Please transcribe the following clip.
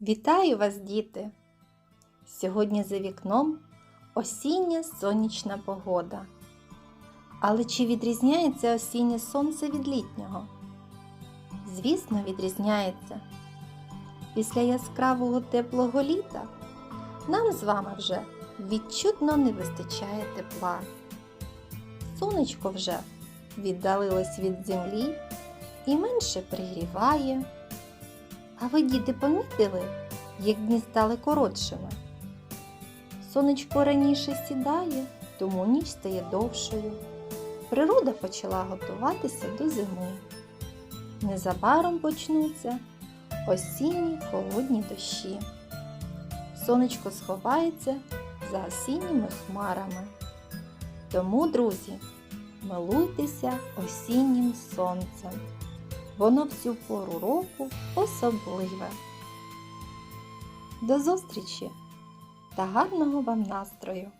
Вітаю вас, діти! Сьогодні за вікном осіння сонячна погода. Але чи відрізняється осіннє сонце від літнього? Звісно, відрізняється. Після яскравого теплого літа нам з вами вже відчутно не вистачає тепла. Сонечко вже віддалилось від землі і менше пригріває. А ви, діти, помітили, як дні стали коротшими? Сонечко раніше сідає, тому ніч стає довшою. Природа почала готуватися до зими. Незабаром почнуться осінні холодні дощі. Сонечко сховається за осінніми хмарами. Тому, друзі, милуйтеся осіннім сонцем. Воно всю пору року особливе. До зустрічі та гарного вам настрою!